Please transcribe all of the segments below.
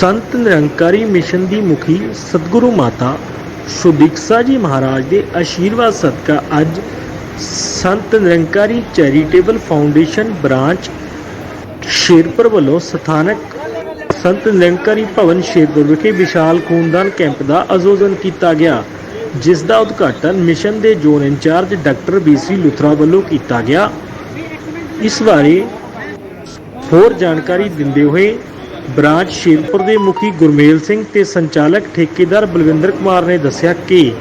Sant Nirankari mission ਦੀ ਮੁਖੀ ਸਤਿਗੁਰੂ ਮਾਤਾ ਸੁਦੀਕਸ਼ਾ ਜੀ ਮਹਾਰਾਜ ਦੇ ਆਸ਼ੀਰਵਾਦ ਸਦਕਾ ਅੱਜ Sant Nirankari charitable foundation branch Sherpur ਵੱਲੋਂ ਸਥਾਨਕ ਸੰਤ ਨਿਰੰਕਾਰੀ ਭਵਨ ਸ਼ੇਰਪੁਰ ਵਿਖੇ ਵਿਸ਼ਾਲ ਖੂਨਦਾਨ ਕੈਂਪ ਦਾ ਆਯੋਜਨ ਕੀਤਾ ਗਿਆ, ਜਿਸ ਦਾ ਉਦਘਾਟਨ ਮਿਸ਼ਨ ਦੇ zone in charge doctor B C Luthra ਵੱਲੋਂ ਕੀਤਾ ਗਿਆ। ਇਸ ਬਾਰੇ ਹੋਰ ਜਾਣਕਾਰੀ ਦਿੰਦੇ ਹੋਏ ਬ੍ਰਾਂਚ ਸ਼ੇਰਪੁਰ ਦੇ ਮੁਖੀ ਗੁਰਮੇਲ ਸਿੰਘ ਤੇ ਸੰਚਾਲਕ ਠੇਕੇਦਾਰ ਬਲਵਿੰਦਰ ਕੁਮਾਰ ਨੇ ਦੱਸਿਆ ਕਿ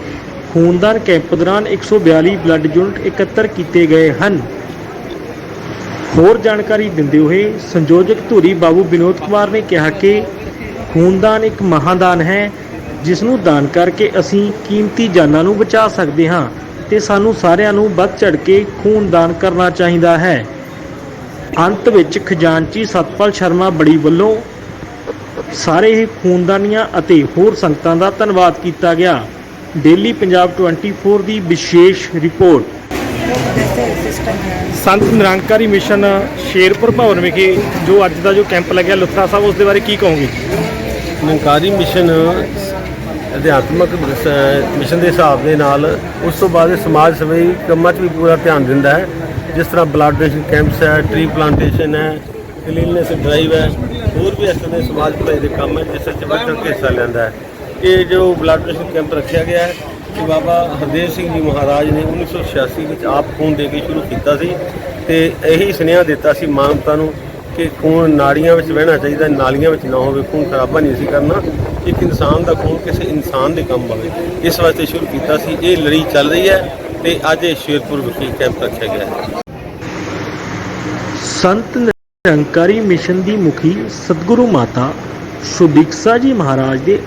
ਖੂਨਦਾਨ ਕੈਂਪ ਦੌਰਾਨ 142 ਬਲੱਡ ਯੂਨਿਟ ਇਕੱਤਰ ਕੀਤੇ ਗਏ ਹਨ। ਹੋਰ ਜਾਣਕਾਰੀ ਦਿੰਦੇ ਹੋਏ ਸੰਯੋਜਕ ਧੂਰੀ ਬਾਬੂ ਵਿਨੋਦ ਕੁਮਾਰ ਨੇ ਕਿਹਾ ਕਿ ਖੂਨਦਾਨ ਇੱਕ ਮਹਾਦਾਨ ਹੈ ਜਿਸ ਨੂੰ ਦਾਨ ਕਰਕੇ ਅਸੀਂ ਕੀਮਤੀ ਜਾਨਾਂ ਨੂੰ ਬਚਾ ਸਕਦੇ ਹਾਂ ਤੇ ਸਾਨੂੰ ਸਾਰਿਆਂ ਨੂੰ ਵੱਧ ਚੜ ਕੇ ਖੂਨਦਾਨ ਕਰਨਾ ਚਾਹੀਦਾ ਹੈ। ਅੰਤ ਵਿੱਚ ਖਜ਼ਾਨਚੀ ਸਤਪਾਲ ਸ਼ਰਮਾ ਬੜੀ ਵੱਲੋਂ ਸਾਰੇ ਹੀ ਖੂਨਦਾਨੀਆਂ ਅਤੇ ਹੋਰ ਸੰਗਤਾਂ ਦਾ ਧੰਨਵਾਦ ਕੀਤਾ ਗਿਆ। ਡੇਲੀ ਪੰਜਾਬ 24 ਦੀ ਵਿਸ਼ੇਸ਼ ਰਿਪੋਰਟ। ਸੰਤ ਨਿਰੰਕਾਰੀ ਮਿਸ਼ਨ ਸ਼ੇਰਪੁਰ ਭਵਨ ਵਿਖੇ ਜੋ ਅੱਜ ਦਾ ਜੋ ਕੈਂਪ ਲੱਗਿਆ ਲੁਥਰਾ ਸਾਹਿਬ ਉਸ ਦੇ ਬਾਰੇ ਕੀ ਕਹੋਗੇ? ਨਿਰੰਕਾਰੀ ਮਿਸ਼ਨ ਅਧਿਆਤਮਕ ਮਿਸ਼ਨ ਦੇ ਹਿਸਾਬ ਦੇ ਨਾਲ ਉਸ ਤੋਂ ਬਾਅਦ ਇਹ ਸਮਾਜ ਸੇਵੀ ਕੰਮਾਂ 'ਚ ਵੀ ਪੂਰਾ ਧਿਆਨ ਦਿੰਦਾ ਹੈ। ਜਿਸ ਤਰ੍ਹਾਂ ਬਲੱਡ ਡੋਨੇਸ਼ਨ ਕੈਂਪਸ ਹੈ ਟ੍ਰੀ ਪਲਾਂਟੇਸ਼ਨ ਹੈ ਕਲੀਨਨੈਸ ਡਰਾਈਵ ਹੈ ਹੋਰ ਵੀ ਇਸ ਤਰ੍ਹਾਂ ਦੇ ਸਮਾਜ ਭਲਾਈ ਦੇ ਕੰਮ ਹੈ, ਜਿਸ ਵਿੱਚ ਵੱਧ ਚੜ੍ਹ ਕੇ ਹਿੱਸਾ ਲੈਂਦਾ ਹੈ। ਇਹ ਜੋ ਬਲੱਡ ਡੋਨੇਸ਼ਨ ਕੈਂਪ ਰੱਖਿਆ ਗਿਆ ਹੈ ਕਿ ਬਾਬਾ ਹਰਦੇਵ ਸਿੰਘ ਜੀ ਮਹਾਰਾਜ ਨੇ 1986 ਵਿੱਚ ਆਪ ਖੂਨ ਦੇ ਕੇ ਸ਼ੁਰੂ ਕੀਤਾ ਸੀ ਤੇ ਇਹੀ ਸੁਨੇਹਾ ਦਿੱਤਾ ਸੀ ਮਾਨਵਤਾ ਨੂੰ ਕਿ ਖੂਨ ਨਾੜੀਆਂ ਵਿੱਚ ਵਹਿਣਾ ਚਾਹੀਦਾ, ਨਾਲੀਆਂ ਵਿੱਚ ਨਾ ਹੋਵੇ, ਖੂਨ ਖਰਾਬਾ ਨਹੀਂ ਸੀ ਕਰਨਾ, ਇੱਕ ਇਨਸਾਨ ਦਾ ਖੂਨ ਕਿਸੇ ਇਨਸਾਨ ਦੇ ਕੰਮ ਆਵੇ। ਇਸ ਵਾਸਤੇ ਸ਼ੁਰੂ ਕੀਤਾ ਸੀ। ਇਹ ਲੜੀ ਚੱਲ ਰਹੀ ਹੈ ਤੇ ਅੱਜ ਇਹ ਸ਼ੇਰਪੁਰ ਵਿਖੇ ਕੈਂਪ ਰੱਖਿਆ ਗਿਆ ਹੈ। ਸੰਤ ਨਿਰੰਕਾਰੀ ਮਿਸ਼ਨ ਦੀ ਮੁਖੀ ਸਤਿਗੁਰੂ ਮਾਤਾ ਸੁਦੀਕਸ਼ਾ ਜੀ ਮਹਾਰਾਜ ਦੇ